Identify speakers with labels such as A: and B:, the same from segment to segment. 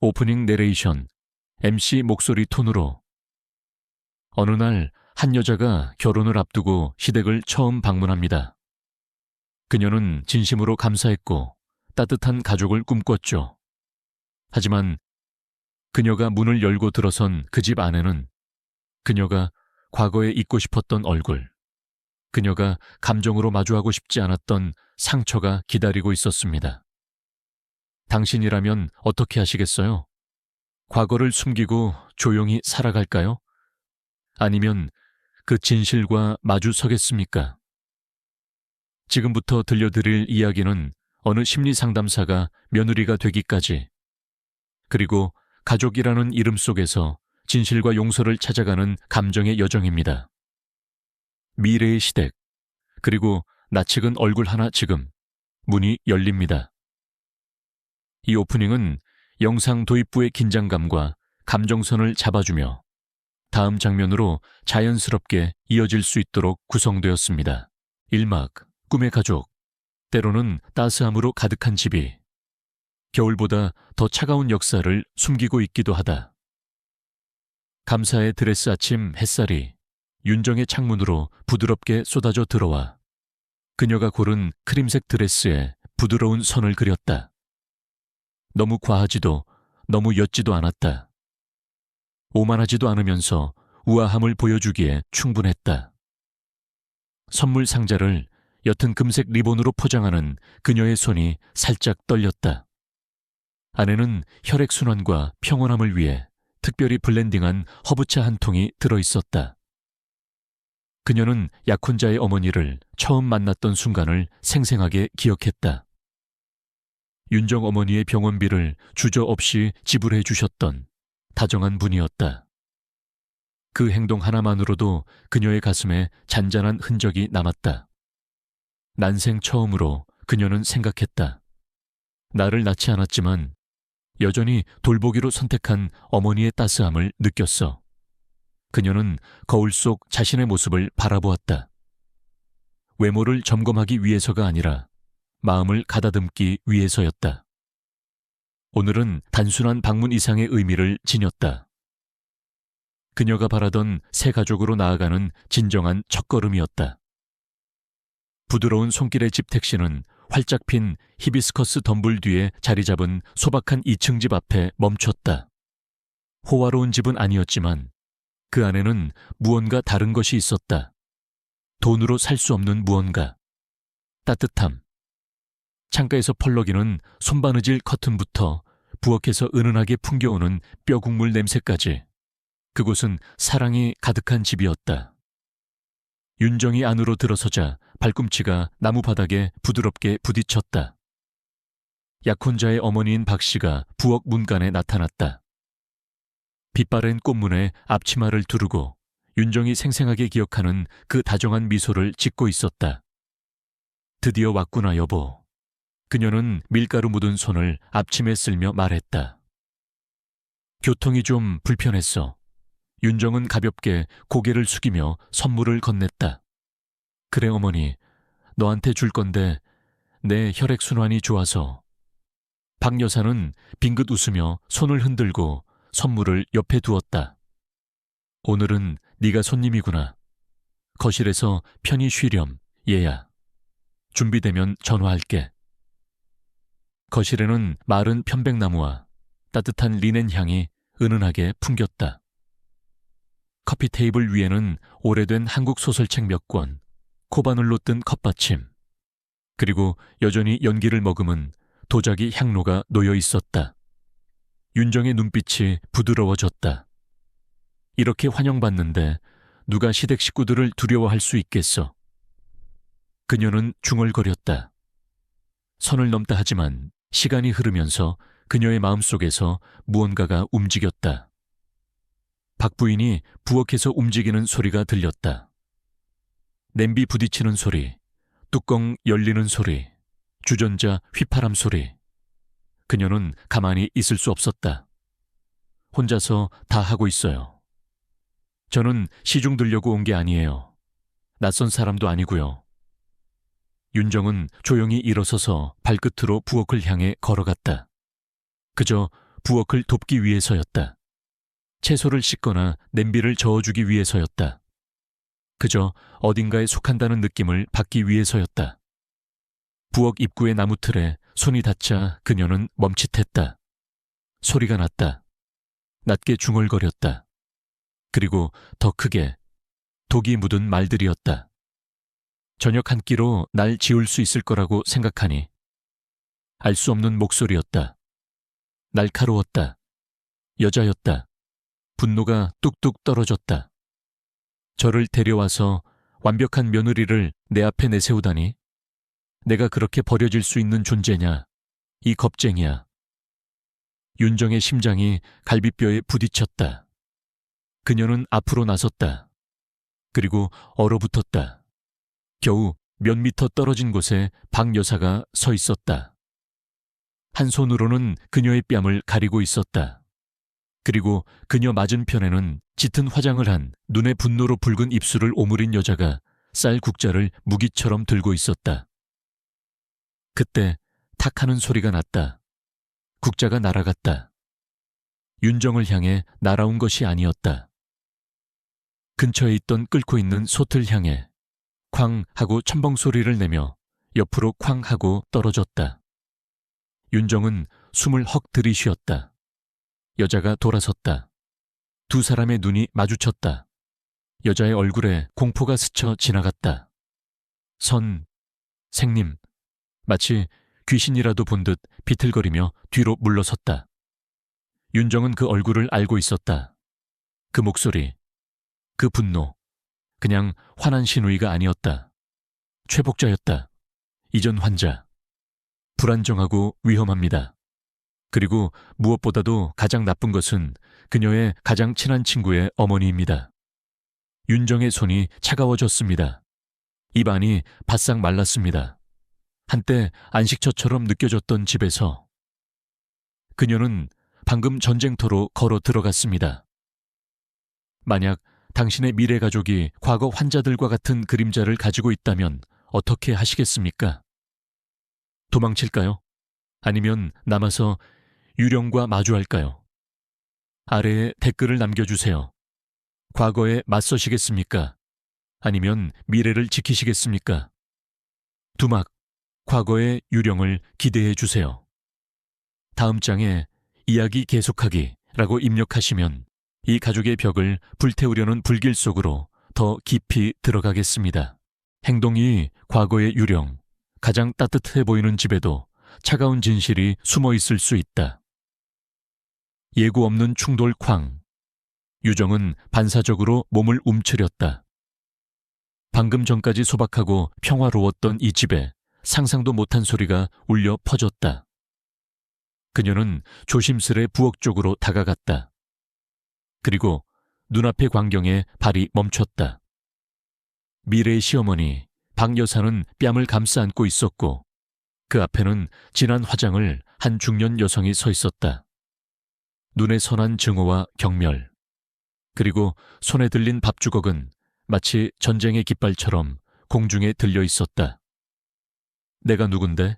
A: 오프닝 내레이션, MC 목소리 톤으로 어느 날 한 여자가 결혼을 앞두고 시댁을 처음 방문합니다. 그녀는 진심으로 감사했고 따뜻한 가족을 꿈꿨죠. 하지만 그녀가 문을 열고 들어선 그 집 안에는 그녀가 과거에 잊고 싶었던 얼굴, 그녀가 감정으로 마주하고 싶지 않았던 상처가 기다리고 있었습니다. 당신이라면 어떻게 하시겠어요? 과거를 숨기고 조용히 살아갈까요? 아니면 그 진실과 마주 서겠습니까? 지금부터 들려드릴 이야기는 어느 심리 상담사가 며느리가 되기까지 그리고 가족이라는 이름 속에서 진실과 용서를 찾아가는 감정의 여정입니다. 미래의 시댁 그리고 낯익은 얼굴 하나 지금 문이 열립니다. 이 오프닝은 영상 도입부의 긴장감과 감정선을 잡아주며 다음 장면으로 자연스럽게 이어질 수 있도록 구성되었습니다. 1막, 꿈의 가족, 때로는 따스함으로 가득한 집이 겨울보다 더 차가운 역사를 숨기고 있기도 하다. 감사의 드레스 아침 햇살이 윤정의 창문으로 부드럽게 쏟아져 들어와 그녀가 고른 크림색 드레스에 부드러운 선을 그렸다. 너무 과하지도 너무 옅지도 않았다. 오만하지도 않으면서 우아함을 보여주기에 충분했다. 선물 상자를 옅은 금색 리본으로 포장하는 그녀의 손이 살짝 떨렸다. 안에는 혈액순환과 평온함을 위해 특별히 블렌딩한 허브차 한 통이 들어 있었다. 그녀는 약혼자의 어머니를 처음 만났던 순간을 생생하게 기억했다. 윤정 어머니의 병원비를 주저없이 지불해 주셨던 다정한 분이었다. 그 행동 하나만으로도 그녀의 가슴에 잔잔한 흔적이 남았다. 난생 처음으로 그녀는 생각했다. 나를 낳지 않았지만 여전히 돌보기로 선택한 어머니의 따스함을 느꼈어. 그녀는 거울 속 자신의 모습을 바라보았다. 외모를 점검하기 위해서가 아니라 마음을 가다듬기 위해서였다. 오늘은 단순한 방문 이상의 의미를 지녔다. 그녀가 바라던 새 가족으로 나아가는 진정한 첫걸음이었다. 부드러운 손길의 집 택시는 활짝 핀 히비스커스 덤불 뒤에 자리 잡은 소박한 2층 집 앞에 멈췄다. 호화로운 집은 아니었지만 그 안에는 무언가 다른 것이 있었다. 돈으로 살 수 없는 무언가. 따뜻함, 창가에서 펄럭이는 손바느질 커튼부터 부엌에서 은은하게 풍겨오는 뼈국물 냄새까지 그곳은 사랑이 가득한 집이었다. 윤정이 안으로 들어서자 발꿈치가 나무 바닥에 부드럽게 부딪혔다. 약혼자의 어머니인 박 씨가 부엌 문간에 나타났다. 빛바랜 꽃문에 앞치마를 두르고 윤정이 생생하게 기억하는 그 다정한 미소를 짓고 있었다. 드디어 왔구나, 여보. 그녀는 밀가루 묻은 손을 앞침에 쓸며 말했다. 교통이 좀 불편했어. 윤정은 가볍게 고개를 숙이며 선물을 건넸다. 그래, 어머니. 너한테 줄 건데 내 혈액순환이 좋아서. 박 여사는 빙긋 웃으며 손을 흔들고 선물을 옆에 두었다. 오늘은 네가 손님이구나. 거실에서 편히 쉬렴, 얘야. 준비되면 전화할게. 거실에는 마른 편백나무와 따뜻한 리넨 향이 은은하게 풍겼다. 커피 테이블 위에는 오래된 한국 소설책 몇 권, 코바늘로 뜬 컵받침, 그리고 여전히 연기를 머금은 도자기 향로가 놓여 있었다. 윤정의 눈빛이 부드러워졌다. 이렇게 환영받는데 누가 시댁 식구들을 두려워할 수 있겠어? 그녀는 중얼거렸다. 선을 넘다 하지만 시간이 흐르면서 그녀의 마음속에서 무언가가 움직였다. 박 부인이 부엌에서 움직이는 소리가 들렸다. 냄비 부딪히는 소리, 뚜껑 열리는 소리, 주전자 휘파람 소리. 그녀는 가만히 있을 수 없었다. 혼자서 다 하고 있어요. 저는 시중 들려고 온 게 아니에요. 낯선 사람도 아니고요. 윤정은 조용히 일어서서 발끝으로 부엌을 향해 걸어갔다. 그저 부엌을 돕기 위해서였다. 채소를 씻거나 냄비를 저어주기 위해서였다. 그저 어딘가에 속한다는 느낌을 받기 위해서였다. 부엌 입구의 나무 틀에 손이 닿자 그녀는 멈칫했다. 소리가 났다. 낮게 중얼거렸다. 그리고 더 크게 독이 묻은 말들이었다. 저녁 한 끼로 날 지울 수 있을 거라고 생각하니 알 수 없는 목소리였다. 날카로웠다. 여자였다. 분노가 뚝뚝 떨어졌다. 저를 데려와서 완벽한 며느리를 내 앞에 내세우다니 내가 그렇게 버려질 수 있는 존재냐 이 겁쟁이야. 윤정의 심장이 갈비뼈에 부딪혔다. 그녀는 앞으로 나섰다. 그리고 얼어붙었다. 겨우 몇 미터 떨어진 곳에 박 여사가 서 있었다. 한 손으로는 그녀의 뺨을 가리고 있었다. 그리고 그녀 맞은편에는 짙은 화장을 한 눈에 분노로 붉은 입술을 오므린 여자가 쌀 국자를 무기처럼 들고 있었다. 그때 탁 하는 소리가 났다. 국자가 날아갔다. 윤정을 향해 날아온 것이 아니었다. 근처에 있던 끓고 있는 솥을 향해 쾅 하고 첨벙 소리를 내며 옆으로 쾅 하고 떨어졌다. 윤정은 숨을 헉 들이쉬었다. 여자가 돌아섰다. 두 사람의 눈이 마주쳤다. 여자의 얼굴에 공포가 스쳐 지나갔다. 선, 생님, 마치 귀신이라도 본 듯 비틀거리며 뒤로 물러섰다. 윤정은 그 얼굴을 알고 있었다. 그 목소리, 그 분노, 그냥 화난 신우이가 아니었다. 최복자였다. 이전 환자. 불안정하고 위험합니다. 그리고 무엇보다도 가장 나쁜 것은 그녀의 가장 친한 친구의 어머니입니다. 윤정의 손이 차가워졌습니다. 입안이 바싹 말랐습니다. 한때 안식처처럼 느껴졌던 집에서 그녀는 방금 전쟁터로 걸어 들어갔습니다. 만약 당신의 미래 가족이 과거 환자들과 같은 그림자를 가지고 있다면 어떻게 하시겠습니까? 도망칠까요? 아니면 남아서 유령과 마주할까요? 아래에 댓글을 남겨주세요. 과거에 맞서시겠습니까? 아니면 미래를 지키시겠습니까? 두막, 과거의 유령을 기대해 주세요. 다음 장에 이야기 계속하기 라고 입력하시면 이 가족의 벽을 불태우려는 불길 속으로 더 깊이 들어가겠습니다. 행동이 과거의 유령, 가장 따뜻해 보이는 집에도 차가운 진실이 숨어 있을 수 있다. 예고 없는 충돌 쾅. 유정은 반사적으로 몸을 움츠렸다. 방금 전까지 소박하고 평화로웠던 이 집에 상상도 못한 소리가 울려 퍼졌다. 그녀는 조심스레 부엌 쪽으로 다가갔다. 그리고 눈앞의 광경에 발이 멈췄다. 미래의 시어머니 박 여사는 뺨을 감싸 안고 있었고 그 앞에는 진한 화장을 한 중년 여성이 서 있었다. 눈에 선한 증오와 경멸. 그리고 손에 들린 밥 주걱은 마치 전쟁의 깃발처럼 공중에 들려 있었다. 내가 누군데?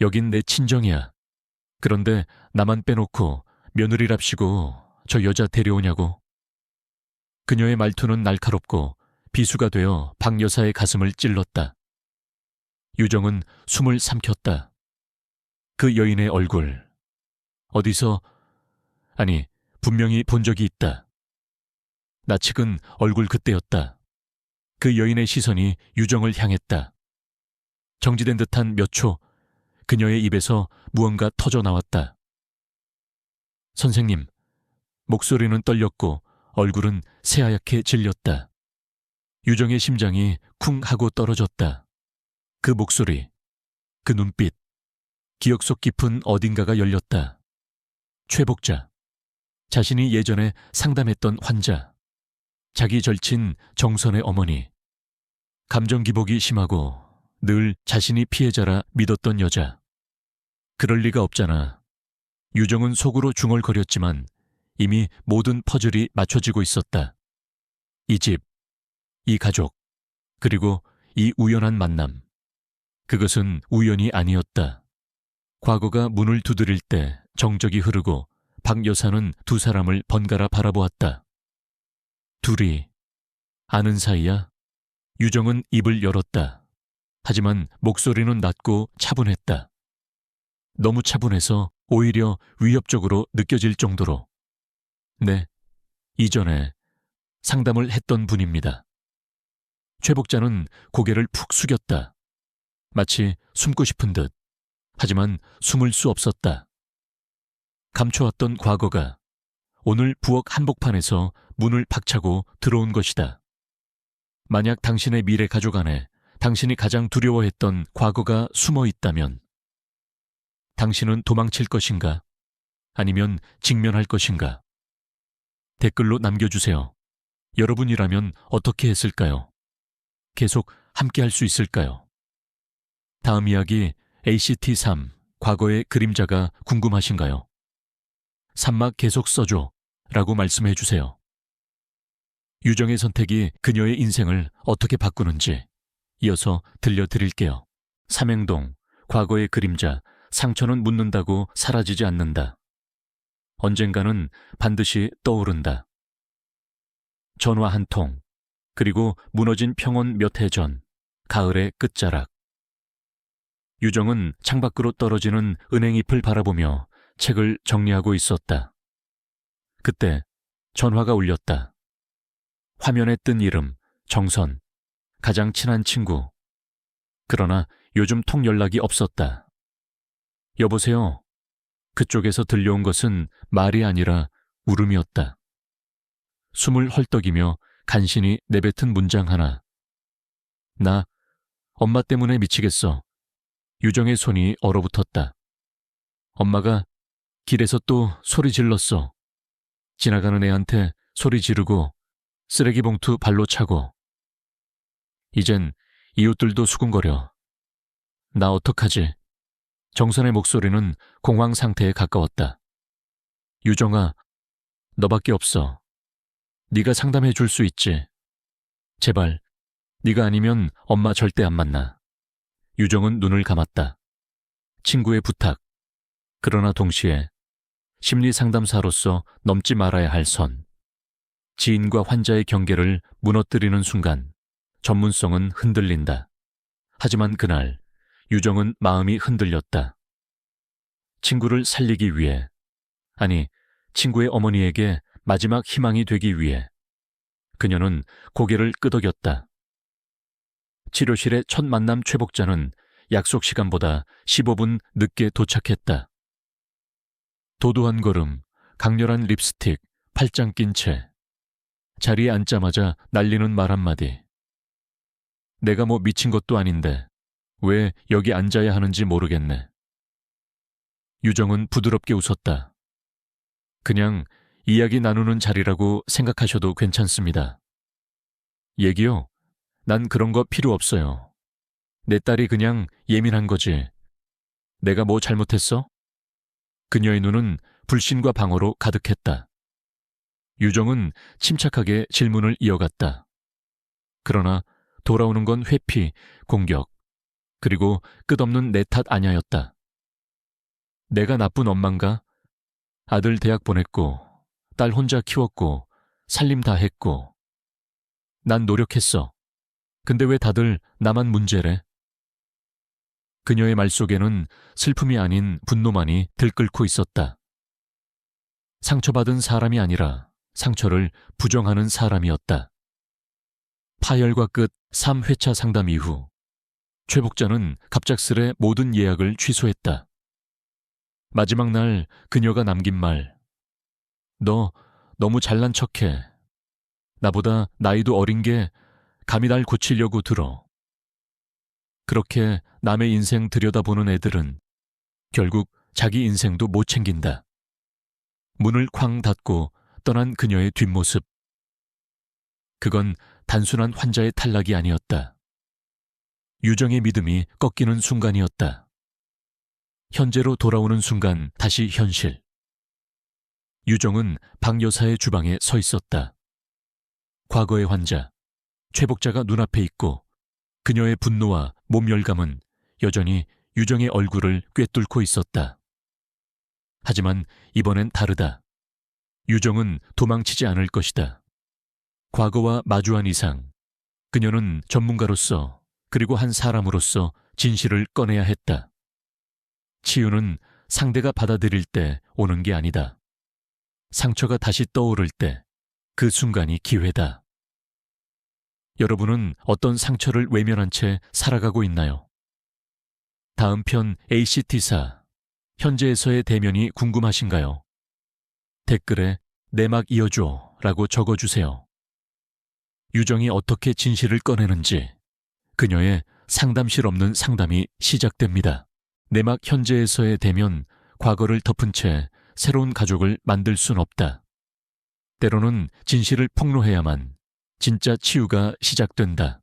A: 여긴 내 친정이야. 그런데 나만 빼놓고 며느리랍시고 저 여자 데려오냐고. 그녀의 말투는 날카롭고 비수가 되어 박 여사의 가슴을 찔렀다. 유정은 숨을 삼켰다. 그 여인의 얼굴. 어디서, 아니, 분명히 본 적이 있다. 나 측은 얼굴 그때였다. 그 여인의 시선이 유정을 향했다. 정지된 듯한 몇 초, 그녀의 입에서 무언가 터져 나왔다. 선생님, 목소리는 떨렸고 얼굴은 새하얗게 질렸다. 유정의 심장이 쿵 하고 떨어졌다. 그 목소리, 그 눈빛, 기억 속 깊은 어딘가가 열렸다. 최복자, 자신이 예전에 상담했던 환자, 자기 절친 정선의 어머니, 감정 기복이 심하고 늘 자신이 피해자라 믿었던 여자. 그럴 리가 없잖아. 유정은 속으로 중얼거렸지만 이미 모든 퍼즐이 맞춰지고 있었다. 이 집, 이 가족, 그리고 이 우연한 만남. 그것은 우연이 아니었다. 과거가 문을 두드릴 때 정적이 흐르고 박 여사는 두 사람을 번갈아 바라보았다. 둘이 아는 사이야? 유정은 입을 열었다. 하지만 목소리는 낮고 차분했다. 너무 차분해서 오히려 위협적으로 느껴질 정도로. 네, 이전에 상담을 했던 분입니다. 최복자는 고개를 푹 숙였다. 마치 숨고 싶은 듯. 하지만 숨을 수 없었다. 감춰왔던 과거가 오늘 부엌 한복판에서 문을 박차고 들어온 것이다. 만약 당신의 미래 가족 안에 당신이 가장 두려워했던 과거가 숨어 있다면 당신은 도망칠 것인가? 아니면 직면할 것인가? 댓글로 남겨주세요. 여러분이라면 어떻게 했을까요? 계속 함께 할 수 있을까요? 다음 이야기 ACT3 과거의 그림자가 궁금하신가요? 산막 계속 써줘 라고 말씀해 주세요. 유정의 선택이 그녀의 인생을 어떻게 바꾸는지 이어서 들려드릴게요. 삼행동, 과거의 그림자, 상처는 묻는다고 사라지지 않는다. 언젠가는 반드시 떠오른다. 전화 한 통, 그리고 무너진 평원 몇해 전, 가을의 끝자락. 유정은 창밖으로 떨어지는 은행잎을 바라보며 책을 정리하고 있었다. 그때 전화가 울렸다. 화면에 뜬 이름, 정선, 가장 친한 친구. 그러나 요즘 통 연락이 없었다. 여보세요. 그쪽에서 들려온 것은 말이 아니라 울음이었다. 숨을 헐떡이며 간신히 내뱉은 문장 하나. 나 엄마 때문에 미치겠어. 유정의 손이 얼어붙었다. 엄마가 길에서 또 소리 질렀어. 지나가는 애한테 소리 지르고 쓰레기 봉투 발로 차고. 이젠 이웃들도 수군거려. 나 어떡하지? 정선의 목소리는 공황 상태에 가까웠다. 유정아, 너밖에 없어. 네가 상담해 줄 수 있지. 제발, 네가 아니면 엄마 절대 안 만나. 유정은 눈을 감았다. 친구의 부탁. 그러나 동시에 심리 상담사로서 넘지 말아야 할 선. 지인과 환자의 경계를 무너뜨리는 순간 전문성은 흔들린다. 하지만 그날 유정은 마음이 흔들렸다. 친구를 살리기 위해, 아니, 친구의 어머니에게 마지막 희망이 되기 위해 그녀는 고개를 끄덕였다. 치료실의 첫 만남 최복자는 약속 시간보다 15분 늦게 도착했다. 도도한 걸음, 강렬한 립스틱, 팔짱 낀 채. 자리에 앉자마자 날리는 말 한마디. 내가 뭐 미친 것도 아닌데 왜 여기 앉아야 하는지 모르겠네. 유정은 부드럽게 웃었다. 그냥 이야기 나누는 자리라고 생각하셔도 괜찮습니다. 얘기요? 난 그런 거 필요 없어요. 내 딸이 그냥 예민한 거지. 내가 뭐 잘못했어? 그녀의 눈은 불신과 방어로 가득했다. 유정은 침착하게 질문을 이어갔다. 그러나 돌아오는 건 회피, 공격, 그리고 끝없는 내 탓 아냐였다. 내가 나쁜 엄만가? 아들 대학 보냈고, 딸 혼자 키웠고, 살림 다 했고. 난 노력했어. 근데 왜 다들 나만 문제래? 그녀의 말 속에는 슬픔이 아닌 분노만이 들끓고 있었다. 상처받은 사람이 아니라 상처를 부정하는 사람이었다. 파열과 끝 3회차 상담 이후 최복자는 갑작스레 모든 예약을 취소했다. 마지막 날 그녀가 남긴 말. 너 너무 잘난 척해. 나보다 나이도 어린 게 감히 날 고치려고 들어. 그렇게 남의 인생 들여다보는 애들은 결국 자기 인생도 못 챙긴다. 문을 쾅 닫고 떠난 그녀의 뒷모습. 그건 단순한 환자의 탈락이 아니었다. 유정의 믿음이 꺾이는 순간이었다. 현재로 돌아오는 순간 다시 현실. 유정은 박 여사의 주방에 서 있었다. 과거의 환자, 최복자가 눈앞에 있고 그녀의 분노와 몸열감은 여전히 유정의 얼굴을 꿰뚫고 있었다. 하지만 이번엔 다르다. 유정은 도망치지 않을 것이다. 과거와 마주한 이상 그녀는 전문가로서 그리고 한 사람으로서 진실을 꺼내야 했다. 치유는 상대가 받아들일 때 오는 게 아니다. 상처가 다시 떠오를 때 그 순간이 기회다. 여러분은 어떤 상처를 외면한 채 살아가고 있나요? 다음 편 ACT사 현재에서의 대면이 궁금하신가요? 댓글에 내막 이어줘 라고 적어주세요. 유정이 어떻게 진실을 꺼내는지 그녀의 상담실 없는 상담이 시작됩니다. 내막 현재에서의 대면 과거를 덮은 채 새로운 가족을 만들 순 없다. 때로는 진실을 폭로해야만 진짜 치유가 시작된다.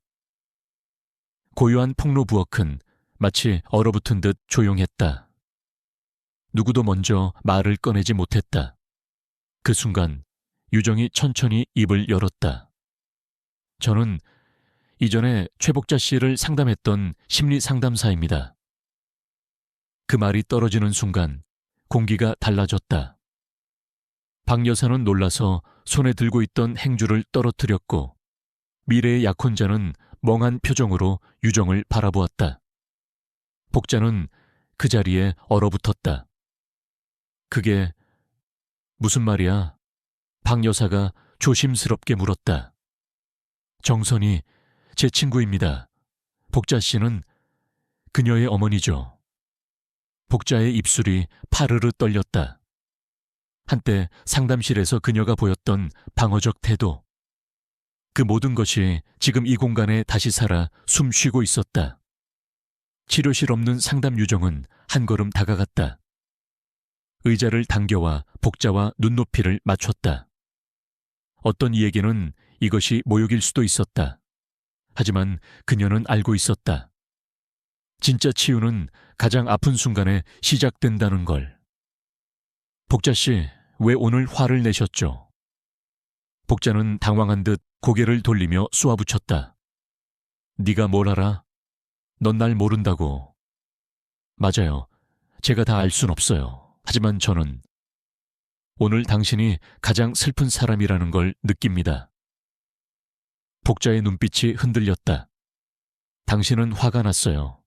A: 고요한 폭로 부엌은 마치 얼어붙은 듯 조용했다. 누구도 먼저 말을 꺼내지 못했다. 그 순간 유정이 천천히 입을 열었다. 저는 이전에 최복자 씨를 상담했던 심리 상담사입니다. 그 말이 떨어지는 순간 공기가 달라졌다. 박 여사는 놀라서 손에 들고 있던 행주를 떨어뜨렸고 미래의 약혼자는 멍한 표정으로 유정을 바라보았다. 복자는 그 자리에 얼어붙었다. 그게 무슨 말이야? 박 여사가 조심스럽게 물었다. 정선이 제 친구입니다. 복자 씨는 그녀의 어머니죠. 복자의 입술이 파르르 떨렸다. 한때 상담실에서 그녀가 보였던 방어적 태도. 그 모든 것이 지금 이 공간에 다시 살아 숨 쉬고 있었다. 치료실 없는 상담 유정은 한 걸음 다가갔다. 의자를 당겨와 복자와 눈높이를 맞췄다. 어떤 이에게는 이것이 모욕일 수도 있었다. 하지만 그녀는 알고 있었다. 진짜 치유는 가장 아픈 순간에 시작된다는 걸. 복자 씨, 왜 오늘 화를 내셨죠? 복자는 당황한 듯 고개를 돌리며 쏘아붙였다. 네가 뭘 알아? 넌 날 모른다고. 맞아요. 제가 다 알 순 없어요. 하지만 저는 오늘 당신이 가장 슬픈 사람이라는 걸 느낍니다. 복자의 눈빛이 흔들렸다. 당신은 화가 났어요.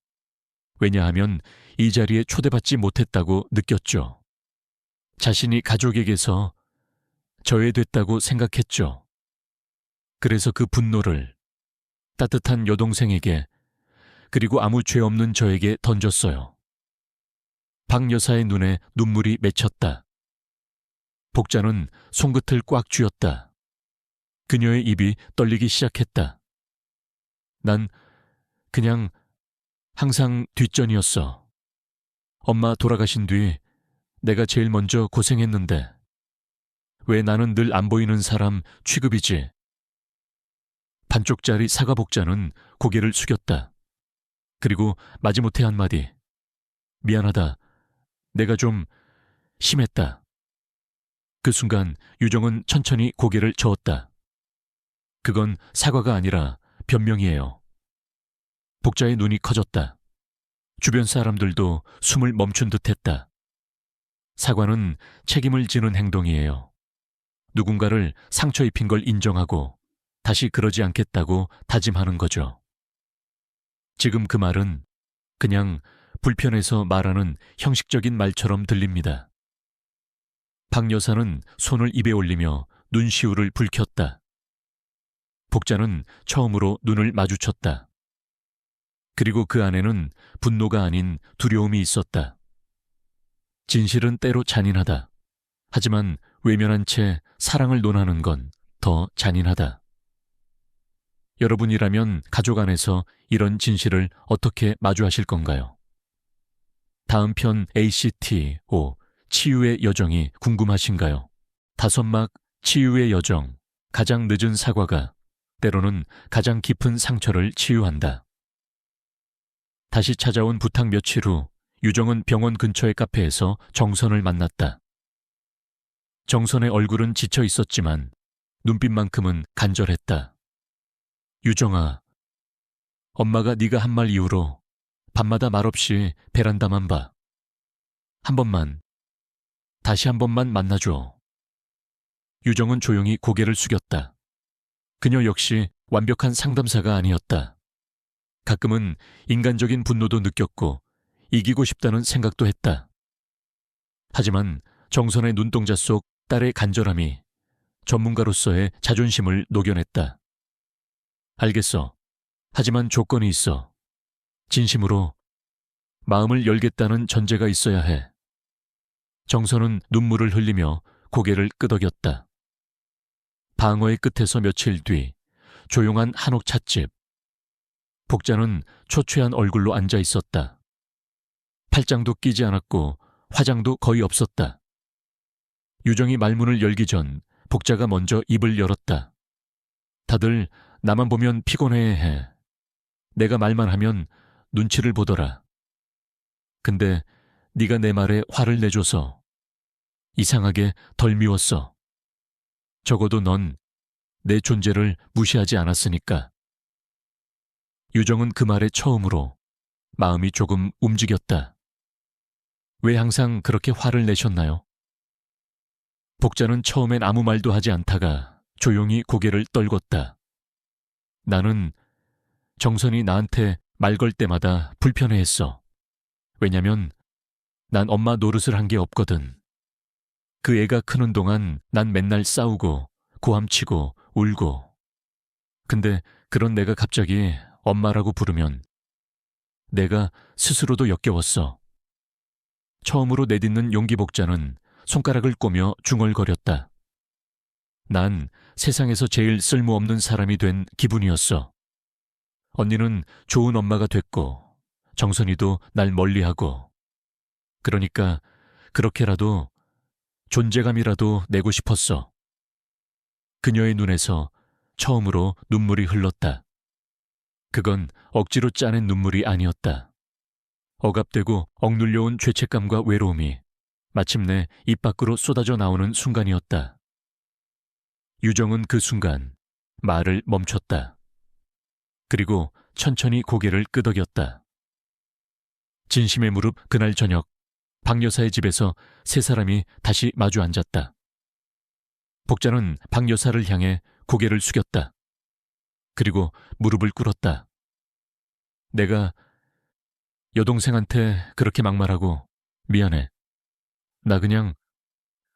A: 왜냐하면 이 자리에 초대받지 못했다고 느꼈죠. 자신이 가족에게서 저해됐다고 생각했죠. 그래서 그 분노를 따뜻한 여동생에게 그리고 아무 죄 없는 저에게 던졌어요. 박 여사의 눈에 눈물이 맺혔다. 복자는 손끝을 꽉 쥐었다. 그녀의 입이 떨리기 시작했다. 난 그냥 항상 뒷전이었어. 엄마 돌아가신 뒤 내가 제일 먼저 고생했는데 왜 나는 늘 안 보이는 사람 취급이지? 반쪽짜리 사과 복자는 고개를 숙였다. 그리고 마지못해 한마디. 미안하다. 내가 좀 심했다. 그 순간 유정은 천천히 고개를 저었다. 그건 사과가 아니라 변명이에요. 복자의 눈이 커졌다. 주변 사람들도 숨을 멈춘 듯 했다. 사과는 책임을 지는 행동이에요. 누군가를 상처 입힌 걸 인정하고 다시 그러지 않겠다고 다짐하는 거죠. 지금 그 말은 그냥 불편해서 말하는 형식적인 말처럼 들립니다. 박 여사는 손을 입에 올리며 눈시울을 붉혔다. 복자는 처음으로 눈을 마주쳤다. 그리고 그 안에는 분노가 아닌 두려움이 있었다. 진실은 때로 잔인하다. 하지만 외면한 채 사랑을 논하는 건 더 잔인하다. 여러분이라면 가족 안에서 이런 진실을 어떻게 마주하실 건가요? 다음 편 ACT O 치유의 여정이 궁금하신가요? 다섯 막 치유의 여정 가장 늦은 사과가 때로는 가장 깊은 상처를 치유한다. 다시 찾아온 부탁 며칠 후 유정은 병원 근처의 카페에서 정선을 만났다. 정선의 얼굴은 지쳐 있었지만 눈빛만큼은 간절했다. 유정아, 엄마가 네가 한 말 이후로 밤마다 말없이 베란다만 봐. 한 번만, 다시 한 번만 만나줘. 유정은 조용히 고개를 숙였다. 그녀 역시 완벽한 상담사가 아니었다. 가끔은 인간적인 분노도 느꼈고 이기고 싶다는 생각도 했다. 하지만 정선의 눈동자 속 딸의 간절함이 전문가로서의 자존심을 녹여냈다. 알겠어. 하지만 조건이 있어. 진심으로 마음을 열겠다는 전제가 있어야 해. 정선은 눈물을 흘리며 고개를 끄덕였다. 방어의 끝에서 며칠 뒤 조용한 한옥 찻집. 복자는 초췌한 얼굴로 앉아 있었다. 팔짱도 끼지 않았고 화장도 거의 없었다. 유정이 말문을 열기 전 복자가 먼저 입을 열었다. 다들 나만 보면 피곤해해. 내가 말만 하면 눈치를 보더라. 근데 네가 내 말에 화를 내줘서 이상하게 덜 미웠어. 적어도 넌 내 존재를 무시하지 않았으니까. 유정은 그 말에 처음으로 마음이 조금 움직였다. 왜 항상 그렇게 화를 내셨나요? 복자는 처음엔 아무 말도 하지 않다가 조용히 고개를 떨궜다. 나는 정선이 나한테 말 걸 때마다 불편해했어. 왜냐면 난 엄마 노릇을 한 게 없거든. 그 애가 크는 동안 난 맨날 싸우고 고함치고 울고. 근데 그런 내가 갑자기 엄마라고 부르면 내가 스스로도 역겨웠어. 처음으로 내딛는 용기 복자는 손가락을 꼬며 중얼거렸다. 난 세상에서 제일 쓸모없는 사람이 된 기분이었어. 언니는 좋은 엄마가 됐고, 정선이도 날 멀리하고. 그러니까 그렇게라도 존재감이라도 내고 싶었어. 그녀의 눈에서 처음으로 눈물이 흘렀다. 그건 억지로 짜낸 눈물이 아니었다. 억압되고 억눌려온 죄책감과 외로움이 마침내 입 밖으로 쏟아져 나오는 순간이었다. 유정은 그 순간 말을 멈췄다. 그리고 천천히 고개를 끄덕였다. 진심의 무릎 그날 저녁 박 여사의 집에서 세 사람이 다시 마주 앉았다. 복자는 박 여사를 향해 고개를 숙였다. 그리고 무릎을 꿇었다. 내가 여동생한테 그렇게 막말하고 미안해. 나 그냥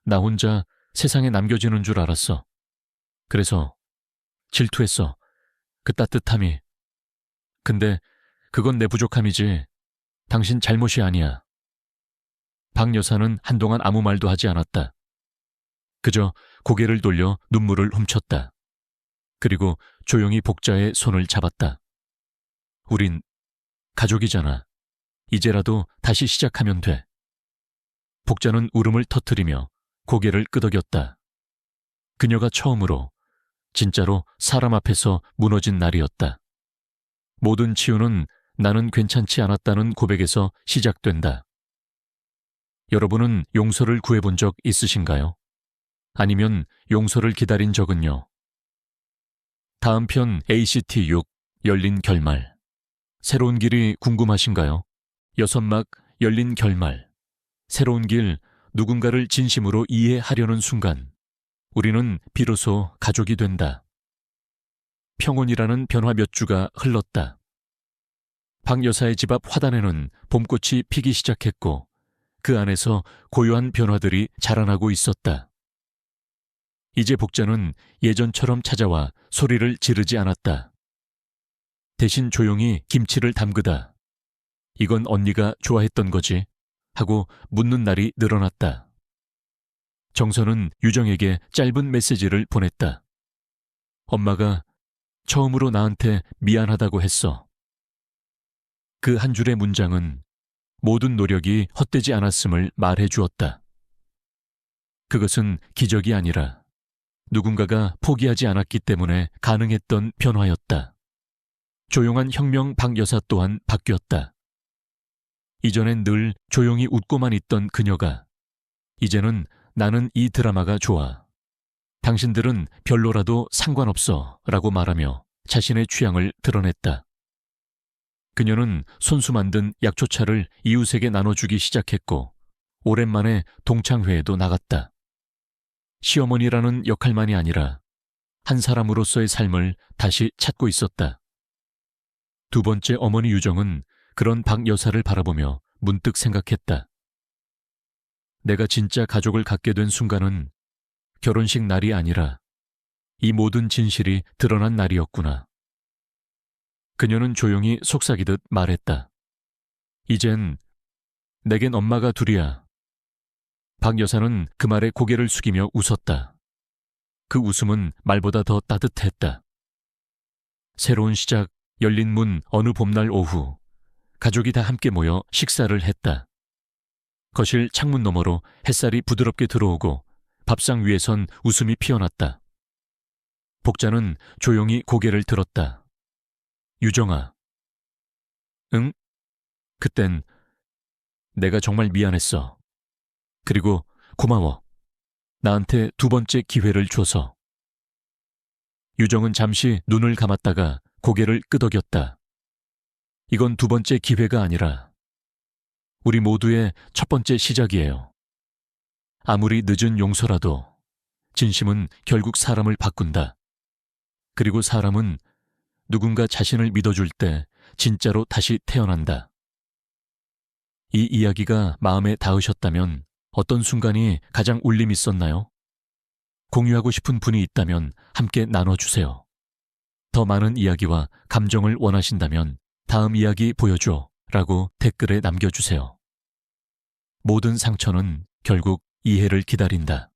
A: 나 혼자 세상에 남겨지는 줄 알았어. 그래서 질투했어. 그 따뜻함이. 근데 그건 내 부족함이지. 당신 잘못이 아니야. 박 여사는 한동안 아무 말도 하지 않았다. 그저 고개를 돌려 눈물을 훔쳤다. 그리고 조용히 복자의 손을 잡았다. 우린 가족이잖아. 이제라도 다시 시작하면 돼. 복자는 울음을 터뜨리며 고개를 끄덕였다. 그녀가 처음으로 진짜로 사람 앞에서 무너진 날이었다. 모든 치유는 나는 괜찮지 않았다는 고백에서 시작된다. 여러분은 용서를 구해본 적 있으신가요? 아니면 용서를 기다린 적은요? 다음 편 ACT 6 열린 결말. 새로운 길이 궁금하신가요? 여섯 막 열린 결말. 새로운 길 누군가를 진심으로 이해하려는 순간 우리는 비로소 가족이 된다. 평온이라는 변화 몇 주가 흘렀다. 박 여사의 집 앞 화단에는 봄꽃이 피기 시작했고 그 안에서 고요한 변화들이 자라나고 있었다. 이제 복자는 예전처럼 찾아와 소리를 지르지 않았다. 대신 조용히 김치를 담그다. 이건 언니가 좋아했던 거지. 하고 묻는 날이 늘어났다. 정선은 유정에게 짧은 메시지를 보냈다. 엄마가 처음으로 나한테 미안하다고 했어. 그 한 줄의 문장은 모든 노력이 헛되지 않았음을 말해 주었다. 그것은 기적이 아니라 누군가가 포기하지 않았기 때문에 가능했던 변화였다. 조용한 혁명 박 여사 또한 바뀌었다. 이전엔 늘 조용히 웃고만 있던 그녀가 이제는 나는 이 드라마가 좋아. 당신들은 별로라도 상관없어 라고 말하며 자신의 취향을 드러냈다. 그녀는 손수 만든 약초차를 이웃에게 나눠주기 시작했고 오랜만에 동창회에도 나갔다. 시어머니라는 역할만이 아니라 한 사람으로서의 삶을 다시 찾고 있었다. 두 번째 어머니 유정은 그런 박 여사를 바라보며 문득 생각했다. 내가 진짜 가족을 갖게 된 순간은 결혼식 날이 아니라 이 모든 진실이 드러난 날이었구나. 그녀는 조용히 속삭이듯 말했다. 이젠 내겐 엄마가 둘이야. 박 여사는 그 말에 고개를 숙이며 웃었다. 그 웃음은 말보다 더 따뜻했다. 새로운 시작, 열린 문 어느 봄날 오후, 가족이 다 함께 모여 식사를 했다. 거실 창문 너머로 햇살이 부드럽게 들어오고 밥상 위에선 웃음이 피어났다. 복자는 조용히 고개를 들었다. 유정아. 응? 그땐 내가 정말 미안했어. 그리고 고마워. 나한테 두 번째 기회를 줘서. 유정은 잠시 눈을 감았다가 고개를 끄덕였다. 이건 두 번째 기회가 아니라 우리 모두의 첫 번째 시작이에요. 아무리 늦은 용서라도 진심은 결국 사람을 바꾼다. 그리고 사람은 누군가 자신을 믿어줄 때 진짜로 다시 태어난다. 이 이야기가 마음에 닿으셨다면 어떤 순간이 가장 울림 있었나요? 공유하고 싶은 분이 있다면 함께 나눠주세요. 더 많은 이야기와 감정을 원하신다면 다음 이야기 보여줘 라고 댓글에 남겨주세요. 모든 상처는 결국 이해를 기다린다.